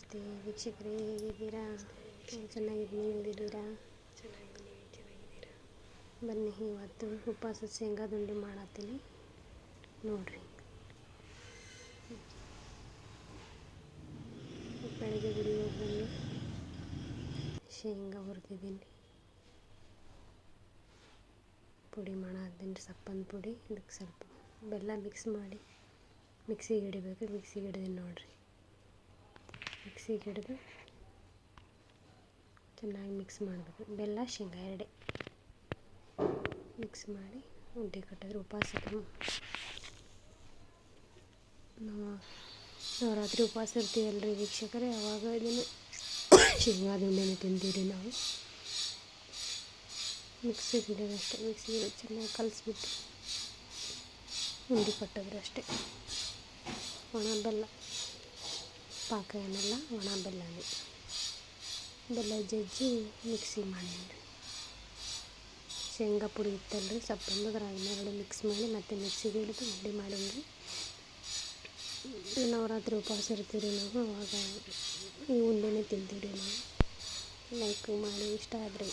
ನಮಸ್ತೆ ವೀಕ್ಷಕರೇ, ಹೇಗಿದ್ದೀರಾ? ಚೆನ್ನಾಗಿದ್ದೀನಿ ಹೇಗಿದ್ದೀರಾ ಬನ್ನಿ, ಇವತ್ತು ಉಪವಾಸ ಶೇಂಗಾ ದುಂಡಿ ಮಾಡತ್ತೀನಿ. ನೋಡ್ರಿ. ಬೆಳಗ್ಗೆ ಗುಡಿ ಹೋಗಿ ಶೇಂಗಾ ಹುರಿದಿದ್ದೀನಿ. ಪುಡಿ ಮಾಡತ್ತೀನಿ ಸಪ್ಪನ ಪುಡಿ. ಇದಕ್ಕೆ ಸ್ವಲ್ಪ ಬೆಲ್ಲ ಮಿಕ್ಸ್ ಮಾಡಿ. ಮಿಕ್ಸಿಗೆ ಹಿಡಿಬೇಕು, ಮಿಕ್ಸಿಗೆ ಹಿಡಿದೀನಿ ನೋಡ್ರಿ. ಮಿಕ್ಸಿಗೆ ಹಿಡಿದು ಚೆನ್ನಾಗಿ ಮಿಕ್ಸ್ ಮಾಡಬೇಕು. ಬೆಲ್ಲ, ಶೇಂಗಾ ಎರಡೇ. ಮಿಕ್ಸ್ ಮಾಡಿ ಉಂಡೆ ಕಟ್ಟಿದ್ರೆ ಉಪವಾಸಕ್ಕೆ ನಾವು ನವರಾತ್ರಿ ಉಪವಾಸ ಇರ್ತೀವಲ್ರಿ ವೀಕ್ಷಕರೇ, ಅವಾಗ ಇದನ್ನು ಶೇಂಗಾದ ಉಂಡೆನೇ ತಿಂತೀವಿ ನಾವು. ಮಿಕ್ಸಿಗೆ ಹಿಡಿಯೋದು ಅಷ್ಟೇ ಮಿಕ್ಸಿಗೆ ಚೆನ್ನಾಗಿ ಕಲಸಿಬಿಟ್ಟು ಉಂಡೆ ಕಟ್ಟಿದ್ರೆ ಅಷ್ಟೇ. ಒಣ ಬೆಲ್ಲ. ಪಾಕ ಏನಲ್ಲ ಒಣ ಬೆಲ್ಲನೇ ಬೆಲ್ಲ ಜಜ್ಜಿ ಮಿಕ್ಸಿ ಮಾಡಿದ್ರಿ ಶೇಂಗಾ ಪುಡಿ ಇತ್ತಲ್ರಿ ಸಪ್ಪಂದು ಅದ್ರ ಮಿಕ್ಸ್ ಮಾಡಿ ಮತ್ತೆ ಮಿಕ್ಸಿಗೆ ಹಿಡಿದು ಉಂಡೆ ಮಾಡಿದ್ರಿ ನವರಾತ್ರಿ ಉಪವಾಸ ಇರ್ತೀವಿ ರೀ ನಾವು, ಅವಾಗ ಈ ಉಂಡೆನೇ ತಿಂತೀವಿ ರೀ ನಾವು. ಲೈಕ್ ಮಾಡಿ ಇಷ್ಟ ಆದರೆ.